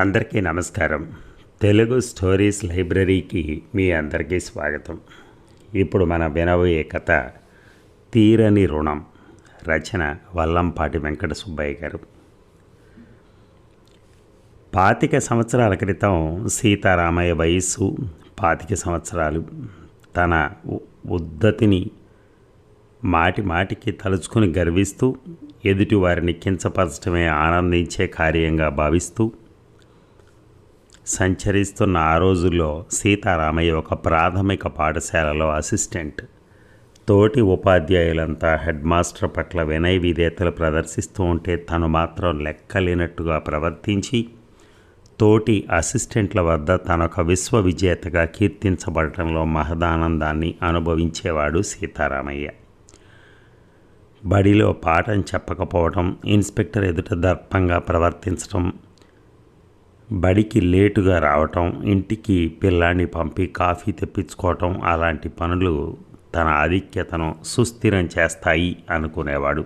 అందరికీ నమస్కారం. తెలుగు స్టోరీస్ లైబ్రరీకి మీ అందరికీ స్వాగతం. ఇప్పుడు మన వినబోయే కథ తీరని రుణం. రచన వల్లంపాటి వెంకట సుబ్బయ్య గారు. పాతిక సంవత్సరాల క్రితం సీతారామయ్య వయస్సు పాతిక సంవత్సరాలు. తన ఉద్ధతిని మాటి మాటికి తలుచుకుని గర్విస్తూ ఎదుటి వారిని కించపరచడమే ఆనందించే కార్యంగా భావిస్తూ సంచరిస్తున్న ఆ రోజుల్లో సీతారామయ్య ఒక ప్రాథమిక పాఠశాలలో అసిస్టెంట్. తోటి ఉపాధ్యాయులంతా హెడ్ మాస్టర్ పట్ల వినయ విధేతలు ప్రదర్శిస్తూ ఉంటే తను మాత్రం లెక్కలేనట్టుగా ప్రవర్తించి తోటి అసిస్టెంట్ల వద్ద తనొక విశ్వ విజేతగా కీర్తించబడటంలో మహదానందాన్ని అనుభవించేవాడు సీతారామయ్య. బడిలో పాఠం చెప్పకపోవడం ఇన్స్పెక్టర్ ఎదుట దర్పంగా ప్రవర్తించడం బడికి లేటుగా రావటం ఇంటికి పిల్లాన్ని పంపి కాఫీ తెప్పించుకోవటం అలాంటి పనులు తన ఆధిక్యతను సుస్థిరం చేస్తాయి అనుకునేవాడు.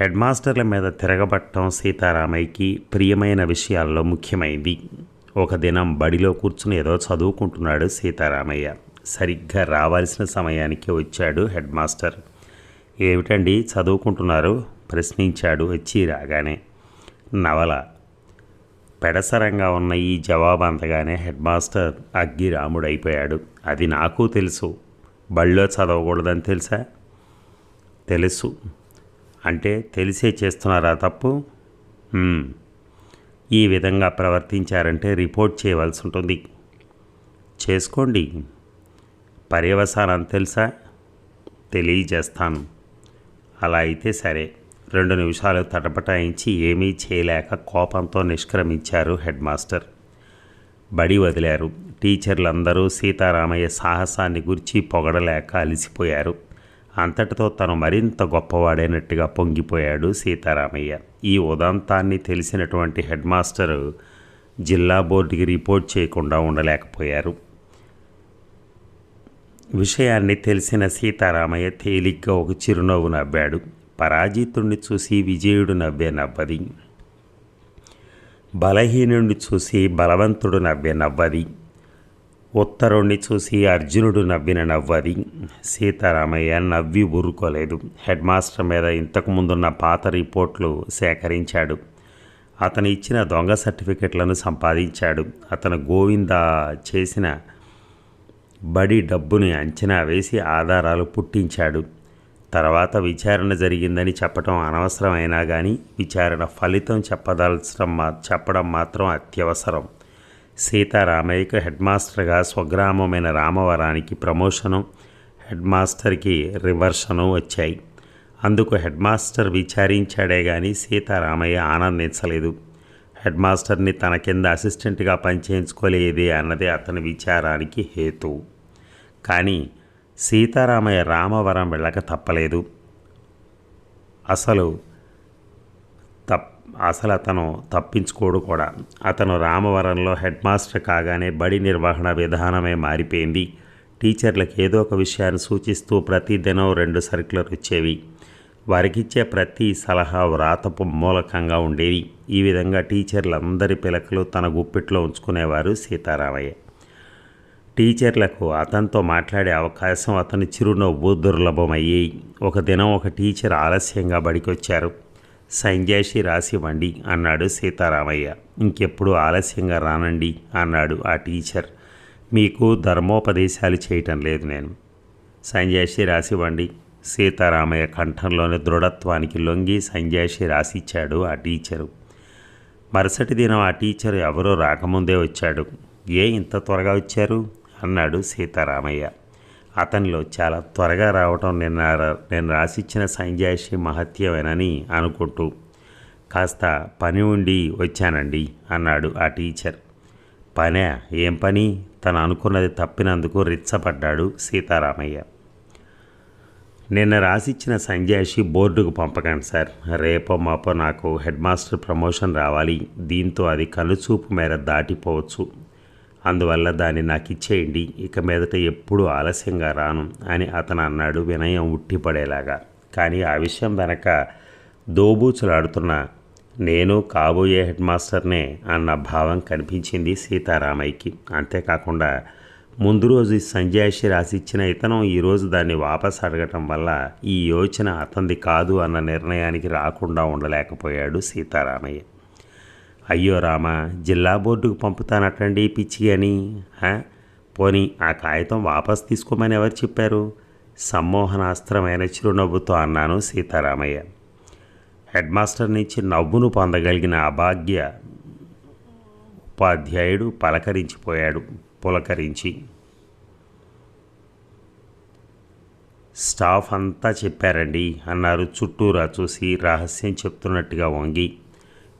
హెడ్ మాస్టర్ల మీద తిరగబట్టడం సీతారామయ్యకి ప్రియమైన విషయాల్లో ముఖ్యమైంది. ఒక దినం బడిలో కూర్చుని ఏదో చదువుకుంటున్నాడు సీతారామయ్య. సరిగ్గా రావాల్సిన సమయానికి వచ్చాడు హెడ్ మాస్టర్. ఏమిటండి చదువుకుంటున్నారు? ప్రశ్నించాడు వచ్చి రాగానే. నవల పెడసరంగా ఉన్న ఈ జవాబు అందగానే హెడ్ మాస్టర్ అగ్గి రాముడైపోయాడు. అది నాకు తెలుసు. బళ్ళో చదవకూడదని తెలుసా? తెలుసు. అంటే తెలిసే చేస్తున్నారా తప్పు? ఈ విధంగా ప్రవర్తించారంటే రిపోర్ట్ చేయవలసి ఉంటుంది చేసుకోండి. పర్యవసానం తెలుసా? తెలియజేస్తాను. అలా అయితే సరే. రెండు నిమిషాలు తటపటాయించి ఏమీ చేయలేక కోపంతో నిష్క్రమించారు హెడ్ మాస్టర్. బడి వదిలారు. టీచర్లందరూ సీతారామయ్య సాహసాన్ని గురించి పొగడలేక అలిసిపోయారు. అంతటితో తను మరింత గొప్పవాడైనట్టుగా పొంగిపోయాడు సీతారామయ్య. ఈ ఉదంతాన్ని తెలిసినటువంటి హెడ్ మాస్టరు జిల్లా బోర్డుకి రిపోర్ట్ చేయకుండా ఉండలేకపోయారు. విషయాన్ని తెలిసిన సీతారామయ్య తేలిగ్గా ఒక చిరునవ్వు నవ్వాడు. పరాజితుణ్ణి చూసి విజయుడు నవ్వే నవ్వది. బలహీనుణ్ణి చూసి బలవంతుడు నవ్వే నవ్వది. ఉత్తరుణ్ణి చూసి అర్జునుడు నవ్విన నవ్వది. సీతారామయ్య నవ్వి ఊరుకోలేదు. హెడ్ మాస్టర్ మీద ఇంతకుముందున్న పాత రిపోర్ట్లు సేకరించాడు. అతను ఇచ్చిన దొంగ సర్టిఫికెట్లను సంపాదించాడు. అతను గోవింద చేసిన బడి డబ్బుని అంచనా వేసి ఆధారాలు పుట్టించాడు. తర్వాత విచారణ జరిగిందని చెప్పడం అనవసరమైనా కానీ విచారణ ఫలితం చెప్పదలచడం మా చెప్పడం మాత్రం అత్యవసరం. సీతారామయ్యకు హెడ్ మాస్టర్గా స్వగ్రామమైన రామవరానికి ప్రమోషను హెడ్ మాస్టర్కి రివర్షను వచ్చాయి. అందుకు హెడ్ మాస్టర్ విచారించాడే కానీ సీతారామయ్య ఆనందించలేదు. హెడ్ మాస్టర్ని తన కింద అసిస్టెంట్గా పనిచేయించుకోలేదే అన్నది అతని విచారానికి హేతు. కానీ సీతారామయ్య రామవరం వెళ్ళక తప్పలేదు. అసలు తప్ అసలు అతను తప్పించుకోడు కూడా. అతను రామవరంలో హెడ్ మాస్టర్ కాగానే బడి నిర్వహణ విధానమే మారిపోయింది. టీచర్లకు ఏదో ఒక విషయాన్ని సూచిస్తూ ప్రతి దినం రెండు సర్క్యులర్ వచ్చేవి వారికిచ్చే ప్రతి సలహా వ్రాతపు మూలకంగా ఉండేవి. ఈ విధంగా టీచర్లందరి పిలకలు తన గుప్పిట్లో ఉంచుకునేవారు సీతారామయ్య. టీచర్లకు అతనితో మాట్లాడే అవకాశం అతని చిరునవ్వు దుర్లభమయ్యాయి ఒక దినం ఒక టీచర్ ఆలస్యంగా బడికొచ్చారు. సంజాషి రాసివ్వండి అన్నాడు సీతారామయ్య. ఇంకెప్పుడు ఆలస్యంగా రానండి అన్నాడు ఆ టీచర్. మీకు ధర్మోపదేశాలు చేయటం లేదు నేను. సంజాషి రాసివ్వండి సీతారామయ్య కంఠంలోని దృఢత్వానికి లొంగి సంజాషి రాసిచ్చాడు ఆ టీచరు. మరుసటి దినం ఆ టీచర్ ఎవరో రాకముందే వచ్చాడు. ఏ ఇంత త్వరగా వచ్చారు? అన్నాడు సీతారామయ్య. అతనిలో చాలా త్వరగా రావటం నిన్న నేను రాసిచ్చిన సంజాయిషి మహత్యమేనని అనుకుంటూ కాస్త పని ఉండి వచ్చానండి అన్నాడు ఆ టీచర్. పనే? ఏం పని? తను అనుకున్నది తప్పినందుకు రిచ్చపడ్డాడు సీతారామయ్య. నిన్న రాసిచ్చిన సంజాయిషి బోర్డుకు పంపకండి సార్. రేపో మాపో నాకు హెడ్ మాస్టర్ ప్రమోషన్ రావాలి. దీంతో అది కనుచూపు మేర దాటిపోవచ్చు. అందువల్ల దాన్ని నాకు ఇచ్చేయండి. ఇక మీదట ఎప్పుడూ ఆలస్యంగా రాను అని అతను అన్నాడు వినయం ఉట్టిపడేలాగా. కానీ ఆ విషయం వెనక దోబూచులాడుతున్న నేను కాబోయే హెడ్ మాస్టర్నే అన్న భావం కనిపించింది సీతారామయ్యకి. అంతేకాకుండా ముందు రోజు సంజయాషి రాసిచ్చిన ఇతను ఈరోజు దాన్ని వాపస్ అడగటం వల్ల ఈ యోచన అతనిది కాదు అన్న నిర్ణయానికి రాకుండా ఉండలేకపోయాడు సీతారామయ్య. అయ్యో రామ జిల్లా బోర్డుకు పంపుతానటండి పిచ్చి అని. పోని పోనీ ఆ కాగితం వాపస్ తీసుకోమని ఎవరు చెప్పారు? సమ్మోహనాస్త్రమైన చిరునవ్వుతో అన్నాను సీతారామయ్య. హెడ్ మాస్టర్ నుంచి నవ్వును పొందగలిగిన అభాగ్య ఉపాధ్యాయుడు పలకరించిపోయాడు. పులకరించి. స్టాఫ్ అంతా చెప్పారండి అన్నారు చుట్టూరా చూసి రహస్యం చెప్తున్నట్టుగా వంగి.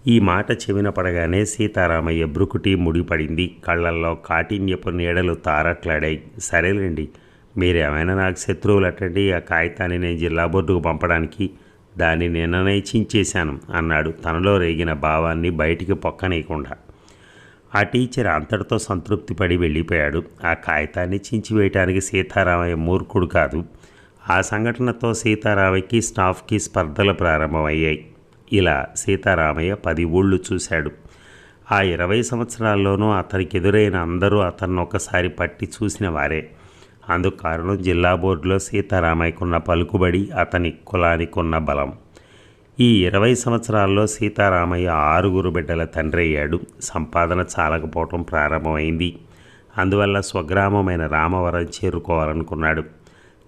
ఈ మాట చెవిన పడగానే సీతారామయ్య బ్రుకుటి ముడిపడింది కళ్ళల్లో కాఠిన్యపు నీడలు తారట్లాడాయి. సరేలేండి మీరేమైనా నాకు శత్రువులు అట్టండి ఆ కాగితాన్ని నేను జిల్లా బోర్డుకు పంపడానికి దాన్ని నిర్ణయించేశాను అన్నాడు తనలో రేగిన భావాన్ని బయటికి పొక్కనీయకుండా. ఆ టీచర్ అంతటితో సంతృప్తి పడి వెళ్ళిపోయాడు. ఆ కాగితాన్ని చించివేయటానికి సీతారామయ్య మూర్ఖుడు కాదు. ఆ సంఘటనతో సీతారామయ్యకి స్టాఫ్కి స్పర్ధలు ప్రారంభమయ్యాయి. ఇలా సీతారామయ్య పది ఊళ్ళు చూశాడు. ఆ ఇరవై సంవత్సరాల్లోనూ అతనికి ఎదురైన అందరూ అతన్ని ఒకసారి పట్టి చూసిన వారే. అందుకు కారణం జిల్లా బోర్డులో సీతారామయ్యకున్న పలుకుబడి అతని కులానికి ఉన్న బలం. ఈ ఇరవై సంవత్సరాల్లో సీతారామయ్య ఆరుగురు బిడ్డల తండ్రి అయ్యాడు. సంపాదన చాలకపోవటం ప్రారంభమైంది. అందువల్ల స్వగ్రామమైన రామవరం చేరుకోవాలనుకున్నాడు.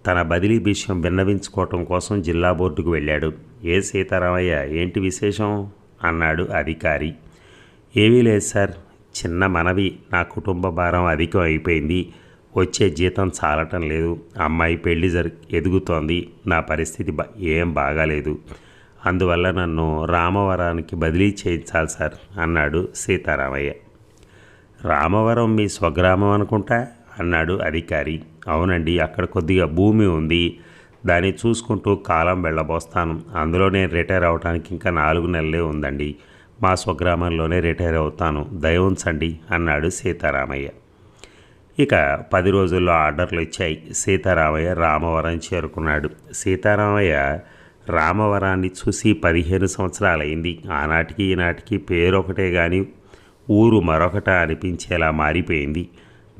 తన బదిలీ విషయం విన్నవించుకోవటం కోసం జిల్లా బోర్డుకు వెళ్ళాడు. ఏ సీతారామయ్య ఏంటి విశేషం? అన్నాడు అధికారి. ఏమీ లేదు సార్. చిన్న మనవి. నా కుటుంబ భారం అధికం అయిపోయింది. వచ్చే జీతం చాలటం లేదు. అమ్మాయి పెళ్ళి జరి ఎదుగుతోంది. నా పరిస్థితి ఏం బాగాలేదు. అందువల్ల నన్ను రామవరానికి బదిలీ చేయించాలి సార్ అన్నాడు సీతారామయ్య. రామవరం మీ స్వగ్రామం అనుకుంటా? అన్నాడు అధికారి. అవునండి అక్కడ కొద్దిగా భూమి ఉంది. దాన్ని చూసుకుంటూ కాలం వెళ్ళబోస్తాను. అందులో నేను రిటైర్ అవడానికి ఇంకా నాలుగు నెలలే ఉందండి. మా స్వగ్రామంలోనే రిటైర్ అవుతాను. దయ ఉంచండి అన్నాడు సీతారామయ్య. ఇక పది రోజుల్లో ఆర్డర్లు ఇచ్చాయి. సీతారామయ్య రామవరం చేరుకున్నాడు. సీతారామయ్య రామవరాన్ని చూసి పదిహేను సంవత్సరాలైంది. ఆనాటికి ఈనాటికి పేరొకటే కానీ ఊరు మరొకట అనిపించేలా మారిపోయింది.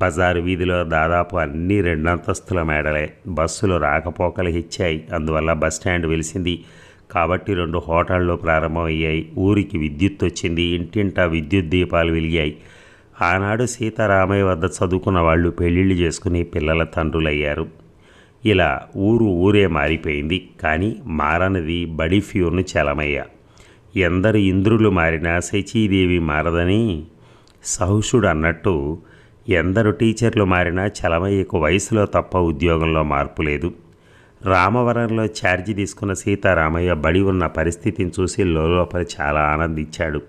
బజారు వీధిలో దాదాపు అన్ని రెండంతస్తుల మేడలే. బస్సులు రాకపోకలు ఇచ్చాయి అందువల్ల బస్ స్టాండ్ వెలిసింది. కాబట్టి రెండు హోటళ్ళు ప్రారంభమయ్యాయి. ఊరికి విద్యుత్ వచ్చింది. ఇంటింటా విద్యుత్ దీపాలు వెలిగాయి. ఆనాడు సీతారామయ్య వద్ద చదువుకున్న వాళ్ళు పెళ్ళిళ్ళు చేసుకుని పిల్లల తండ్రులయ్యారు. ఇలా ఊరు ఊరే మారిపోయింది. కానీ మారనిది బడి ఫ్యూర్ను చలమయ్య. ఎందరు ఇంద్రులు మారినా శచీదేవి మారదని సహుషుడు అన్నట్టు ఎందరు టీచర్లు మారినా చలమయ్యకు వయసులో తప్ప ఉద్యోగంలో మార్పు లేదు. రామవరంలో ఛార్జీ తీసుకున్న సీతారామయ్య బడి ఉన్న పరిస్థితిని చూసి లోపల చాలా ఆనందించాడు.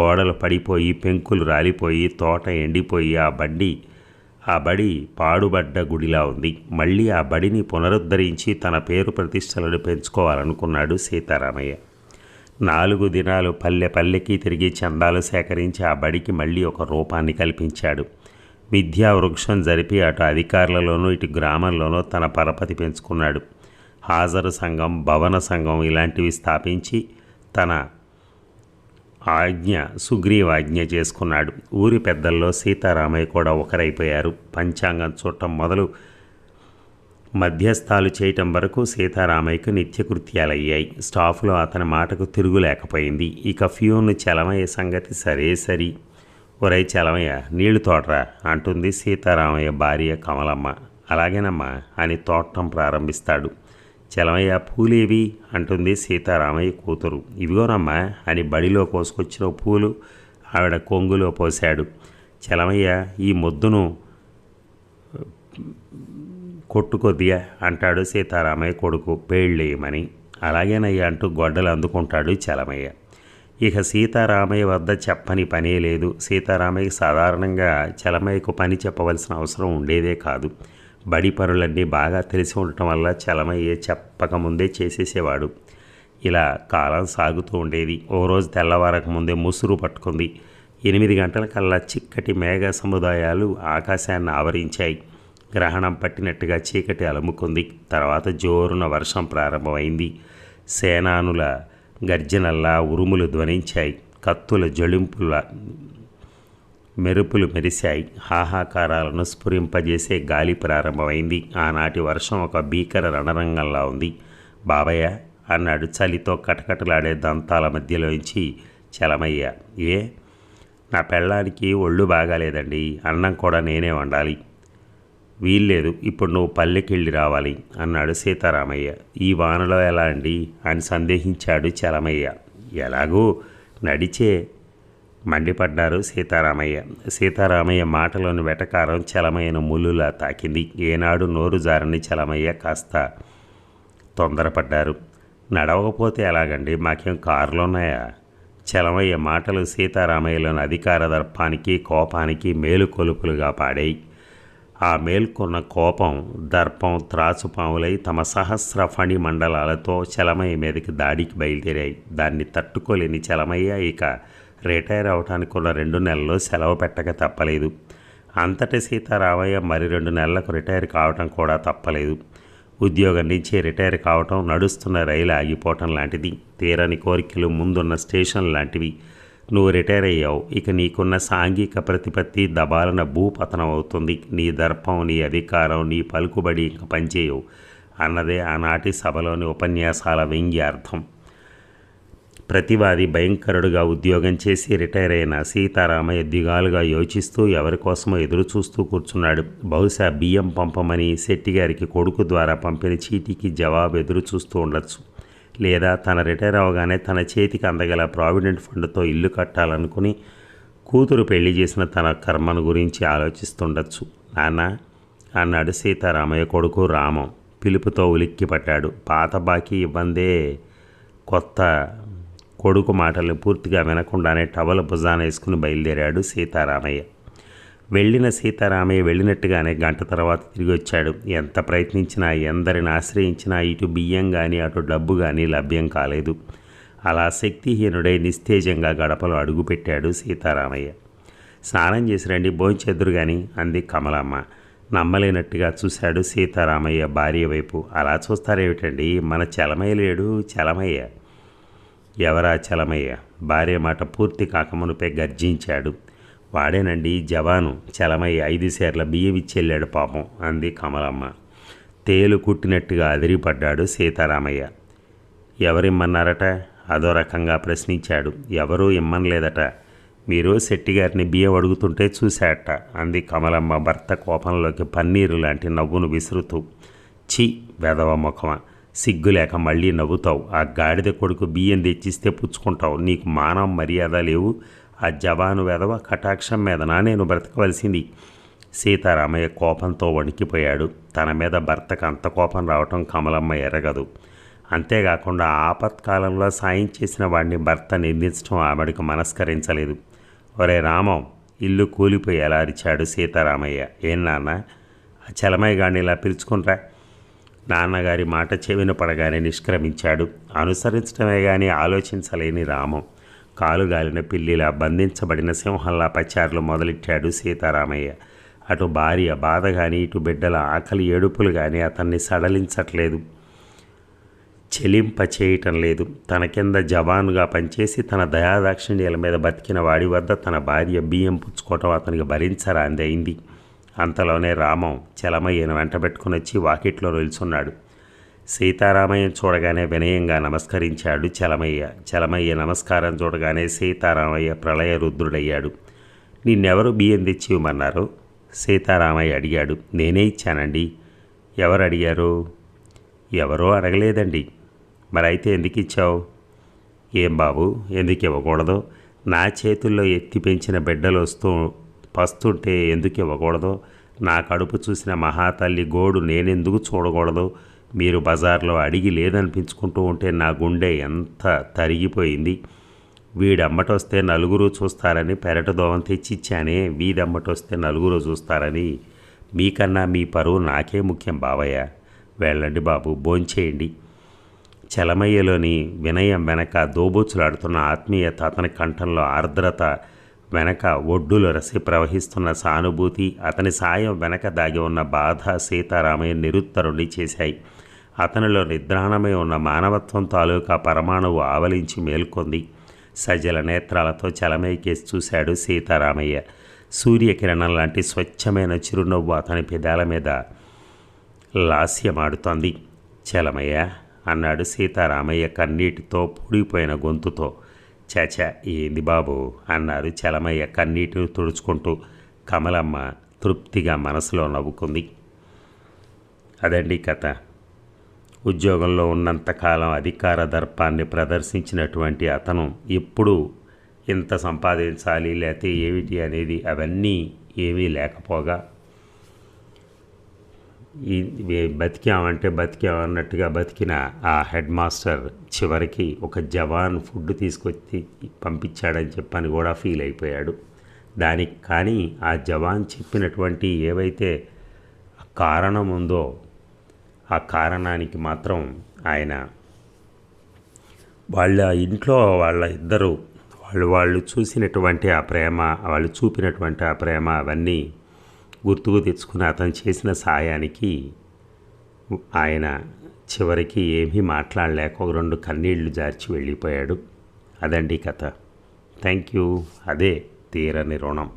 గోడలు పడిపోయి పెంకులు రాలిపోయి తోట ఎండిపోయి ఆ బండి ఆ బడి పాడుబడ్డ గుడిలా ఉంది. మళ్ళీ ఆ బడిని పునరుద్ధరించి తన పేరు ప్రతిష్టలను పెంచుకోవాలనుకున్నాడు సీతారామయ్య. నాలుగు దినాలు పల్లె పల్లెకి తిరిగి చందాలు సేకరించి ఆ బడికి మళ్ళీ ఒక రూపాన్ని కల్పించాడు. విద్యా వృక్షం జరిపి అటు అధికారులలోనూ ఇటు గ్రామంలోనూ తన పరపతి పెంచుకున్నాడు. హాజరు సంఘం భవన సంఘం ఇలాంటివి స్థాపించి తన ఆజ్ఞ సుగ్రీవాజ్ఞ చేసుకున్నాడు. ఊరి పెద్దల్లో సీతారామయ్య కూడా ఒకరైపోయారు. పంచాంగం చూడటం మొదలు మధ్యస్థాలు చేయటం వరకు సీతారామయ్యకు నిత్యకృత్యాలయ్యాయి. స్టాఫ్లో అతని మాటకు తిరుగులేకపోయింది. ఇక ఫ్యూను చలమయ్యే సంగతి సరే సరి ఒరై చలమయ్య నీళ్ళు తోటరా అంటుంది సీతారామయ్య భార్య కమలమ్మ. అలాగేనమ్మా అని తోటం ప్రారంభిస్తాడు. చలమయ్య పూలేవి అంటుంది సీతారామయ్య కూతురు. ఇవిగోనమ్మా అని బడిలో కోసుకొచ్చిన పూలు ఆవిడ కొంగులో పోశాడు. చలమయ్య ఈ మొద్దును కొట్టుకొద్దియా అంటాడు సీతారామయ్య కొడుకు. పేళ్ళేయమని. అలాగేనయ్య అంటూ గొడ్డలు అందుకుంటాడు చలమయ్య. ఇక సీతారామయ్య వద్ద చెప్పని పనే లేదు. సీతారామయ్య సాధారణంగా చలమయ్యకు పని చెప్పవలసిన అవసరం ఉండేదే కాదు. బడి పనులన్నీ బాగా తెలిసి ఉండటం వల్ల చలమయ్య చెప్పకముందే చేసేసేవాడు. ఇలా కాలం సాగుతూ ఉండేది. ఓ రోజు తెల్లవారక ముందే ముసురు పట్టుకుంది. ఎనిమిది గంటలకల్లా చిక్కటి మేఘ సముదాయాలు ఆకాశాన్ని ఆవరించాయి. గ్రహణం పట్టినట్టుగా చీకటి అలుముకుంది. తర్వాత జోరున వర్షం ప్రారంభమైంది. సేనానుల గర్జనల్లా ఉరుములు ధ్వనించాయి. కత్తుల జళింపుల మెరుపులు మెరిశాయి. హాహాకారాలను స్ఫురింపజేసే గాలి ప్రారంభమైంది. ఆనాటి వర్షం ఒక భీకర రణరంగంలా ఉంది. బాబయ్య అన్నాడు చలితో కటకటలాడే దంతాల మధ్యలోంచి చలమయ్య. ఏ? నా పెళ్ళానికి ఒళ్ళు బాగాలేదండి. అన్నం కూడా నేనే వండాలి. వీల్లేదు ఇప్పుడు నువ్వు పల్లెకెళ్ళి రావాలి అన్నాడు సీతారామయ్య. ఈ వానలో ఎలా అండి? అని సందేహించాడు చలమయ్య. ఎలాగూ నడిచే మండిపడ్డారు సీతారామయ్య. సీతారామయ్య మాటలోని వెటకారం చలమయ్యను ముల్లులా తాకింది. ఏనాడు నోరు జారని చలమయ్య కాస్త తొందరపడ్డారు. నడవకపోతే ఎలాగండి? మాకేం కారులున్నాయా చలమయ్య మాటలు సీతారామయ్యలోని అధికార దర్పానికి కోపానికి మేలుకొలుపులుగా పాడాయి. ఆ మేల్కొన్న కోపం దర్పం త్రాసుపాములై తమ సహస్ర ఫణి మండలాలతో చలమయ్య మీదకి దాడికి బయలుదేరాయి. దాన్ని తట్టుకోలేని చలమయ్య ఇక రిటైర్ అవటానికి ఉన్న రెండు నెలల్లో సెలవు పెట్టక తప్పలేదు. అంతటి సీతారామయ్య మరి రెండు నెలలకు రిటైర్ కావటం కూడా తప్పలేదు. ఉద్యోగం నుంచి రిటైర్ కావటం నడుస్తున్న రైలు ఆగిపోవటం లాంటిది. తీరని కోరికలు ముందున్న స్టేషన్ లాంటివి. నువ్వు రిటైర్ అయ్యావు. ఇక నీకున్న సాంఘిక ప్రతిపత్తి దబాలన భూపతనం అవుతుంది నీ దర్పం నీ అధికారం నీ పలుకుబడి ఇంక పనిచేయవు. అన్నదే ఆనాటి సభలోని ఉపన్యాసాల వ్యంగ్యార్థం ప్రతివాది భయంకరుడుగా ఉద్యోగం చేసి రిటైర్ అయిన సీతారామయ్య దిగాలుగా యోచిస్తూ ఎవరి కోసమో ఎదురు చూస్తూ కూర్చున్నాడు. బహుశా బియ్యం పంపమని శెట్టిగారికి కొడుకు ద్వారా పంపిన చీటీకి జవాబు ఎదురు చూస్తూ ఉండొచ్చు. లేదా తన రిటైర్ అవగానే తన చేతికి అందగల ప్రావిడెంట్ ఫండ్తో ఇల్లు కట్టాలనుకుని కూతురు పెళ్ళి చేసిన తన కర్మను గురించి ఆలోచిస్తుండొచ్చు. నాన్న అన్నాడు సీతారామయ్య కొడుకు రామం. పిలుపుతో ఉలిక్కిపడ్డాడు పాత బాకీ ఇవ్వందే. కొత్త కొడుకు మాటలను పూర్తిగా వినకుండానే టవల్ భుజాన వేసుకుని బయలుదేరాడు సీతారామయ్య. వెళ్ళిన సీతారామయ్య వెళ్ళినట్టుగానే గంట తర్వాత తిరిగి వచ్చాడు. ఎంత ప్రయత్నించినా ఎందరిని ఆశ్రయించినా ఇటు బియ్యం కానీ అటు డబ్బు కానీ లభ్యం కాలేదు. అలా శక్తిహీనుడై నిస్తేజంగా గడపలో అడుగుపెట్టాడు సీతారామయ్య. స్నానం చేసి రండి భోంచెద్దురు కానీ అంది కమలమ్మ. నమ్మలేనట్టుగా చూశాడు సీతారామయ్య భార్య వైపు. అలా చూస్తారేమిటండి? మన చలమయ్య లేడు చలమయ్య. ఎవరా చలమయ్య? భార్య మాట పూర్తి కాకమునుపై గర్జించాడు. వాడేనండి జవాను. చలమయ్య ఐదు సేర్ల బియ్యం ఇచ్చెళ్ళాడు పాపం అంది కమలమ్మ. తేలు కుట్టినట్టుగా అదిరిపడ్డాడు సీతారామయ్య. ఎవరిమ్మన్నారట? అదో రకంగా ప్రశ్నించాడు. ఎవరూ ఇమ్మనలేదట. మీరు శెట్టిగారిని బియ్యం అడుగుతుంటే చూశాట అంది కమలమ్మ భర్త కోపంలోకి పన్నీరు లాంటి నవ్వును విసురుతూ. ఛీ! వెదవ ముఖమా సిగ్గు లేక మళ్ళీ నవ్వుతావు. ఆ గాడిద కొడుకు బియ్యం తెచ్చిస్తే పుచ్చుకుంటావు. నీకు మానం మర్యాద లేవు. ఆ జవాను వెధవ కటాక్షం మీదనా నేను బ్రతకవలసింది? సీతారామయ్య కోపంతో వణికిపోయాడు. తన మీద భర్తకు అంత కోపం రావటం కమలమ్మ ఎరగదు. అంతేకాకుండా ఆపత్కాలంలో సాయం చేసిన వాడిని భర్త నిందించడం ఆవిడకు మనస్కరించలేదు. ఒరే రామం ఇల్లు కూలిపోయి ఎలా అరిచాడు సీతారామయ్య. ఏం నాన్న? ఆ చలమయ్య గాడిని ఇలా పిలుచుకుంట్రా? నాన్నగారి మాట చెవిన పడగానే నిష్క్రమించాడు. అనుసరించడమే కానీ ఆలోచించలేని రామం. కాలుగాలిన పిల్లిలా బంధించబడిన సింహంలా పచారులు మొదలెట్టాడు సీతారామయ్య. అటు భార్య బాధ కానీ ఇటు బిడ్డల ఆకలి ఏడుపులు కానీ అతన్ని సడలించట్లేదు. చెలింప చేయటం లేదు. తన కింద జవానుగా పనిచేసి తన దయాదాక్షిణ్యాల మీద బతికిన వాడి వద్ద తన భార్య బియ్యం పుచ్చుకోవటం అతనికి భరించరాంది అయింది. అంతలోనే రామం చలమయ్యను వెంటబెట్టుకుని వచ్చి వాకిట్లో నిల్చున్నాడు. సీతారామయ్య చూడగానే వినయంగా నమస్కరించాడు చలమయ్య. చలమయ్య నమస్కారం చూడగానే సీతారామయ్య ప్రళయ రుద్రుడయ్యాడు. నిన్నెవరు బియ్యం తెచ్చి ఇవ్వమన్నారు? సీతారామయ్య అడిగాడు. నేనే ఇచ్చానండి. ఎవరు అడిగారు ఎవరో అడగలేదండి. మరి అయితే ఎందుకు ఇచ్చావు? ఏం బాబు ఎందుకు ఇవ్వకూడదు? నా చేతుల్లో ఎత్తి పెంచిన బిడ్డలు వస్తూ పస్తుంటే ఎందుకు ఇవ్వకూడదు? నా కడుపు చూసిన మహాతల్లి గోడు నేనెందుకు చూడకూడదు? మీరు బజార్లో అడిగి లేదనిపించుకుంటూ ఉంటే నా గుండె ఎంత తరిగిపోయింది. వీడమ్మటొస్తే నలుగురు చూస్తారని పెరట దోవం తెచ్చిచ్చానే వీడమ్మటొస్తే నలుగురు చూస్తారని మీకన్నా మీ పరువు నాకే ముఖ్యం బావయ్య. వెళ్ళండి బాబు భోంచేయండి. చలమయ్యలోని వినయం వెనక దోబూచులాడుతున్న ఆత్మీయత అతని కంఠంలో ఆర్ద్రత వెనక ఒడ్డులు రసి ప్రవహిస్తున్న సానుభూతి అతని సాయం వెనక దాగి ఉన్న బాధ సీతారామయ్య నిరుత్తరుణ్ణి చేశాయి. అతనిలో నిద్రాణమై ఉన్న మానవత్వం తాలూకా పరమాణువు ఆవలించి మేల్కొంది. సజల నేత్రాలతో చలమైకేసి చూశాడు సీతారామయ్య. సూర్యకిరణం లాంటి స్వచ్ఛమైన చిరునవ్వు అతని పెదాల మీద లాస్యమాడుతోంది. చలమయ్య అన్నాడు సీతారామయ్య కన్నీటితో పూడిపోయిన గొంతుతో. చాచా ఏంది బాబు అన్నారు చలమయ్య కన్నీటిని తుడుచుకుంటూ. కమలమ్మ తృప్తిగా మనసులో నవ్వుకుంది. అదండి కథ. ఉద్యోగంలో ఉన్నంతకాలం అధికార దర్పాన్ని ప్రదర్శించినటువంటి అతను ఎప్పుడు ఇంత సంపాదించాలి లేకపోతే ఏమిటి అనేది అవన్నీ ఏమీ లేకపోగా ఈ బతికామంటే బతికామన్నట్టుగా బతికిన ఆ హెడ్ మాస్టర్ చివరికి ఒక జవాన్ ఫుడ్ తీసుకొచ్చి పంపించాడని చెప్పని కూడా ఫీల్ అయిపోయాడు. దానికి కానీ ఆ జవాన్ చెప్పినటువంటి ఏవైతే కారణం ఉందో ఆ కారణానికి మాత్రం ఆయన వాళ్ళ ఇంట్లో వాళ్ళ ఇద్దరు వాళ్ళు వాళ్ళు చూసినటువంటి ఆ ప్రేమ వాళ్ళు చూపినటువంటి ఆ ప్రేమ అవన్నీ గుర్తుకు తెచ్చుకుని అతను చేసిన సాయానికి ఆయన చివరికి ఏమీ మాట్లాడలేక ఒక రెండు కన్నీళ్ళు జార్చి వెళ్ళిపోయాడు. అదండి కథ. థ్యాంక్ యూ అదే తీరని రుణం.